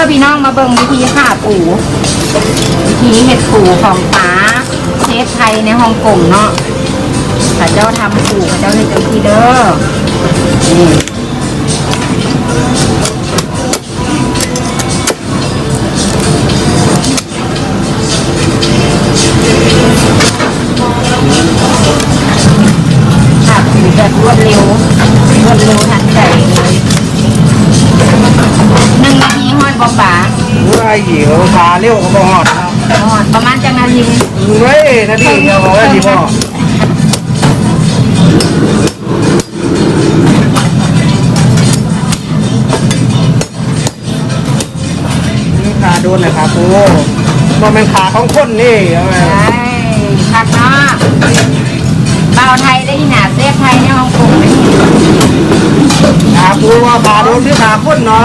อพี่น้องมาเบิ่งวิธีฆ่าปูวิธีเห็ดปูของป้าเชฟไทยในฮ่องกงเนาะข้าเจ้าทำปูข้าเจ้าเห็ดจังทีเด้อนี่ฆ่าปูแบบรวดเร็ว หิวปลาเลี้ยวก็บ่หอดนะอ๋อประมาณจังนาทีเฮ้ยนาทีเดียวบอกว่าดีบ่นี่ขาโดนเลยครับโอ้บ่แม่นขาของคนนี่เอาไว้ใช่คักเนาะเบาไทยได้ที่หนาเซฟไทยในฮ่องกงเลยขาปูว่าขาโดนที่ขาคนเนาะ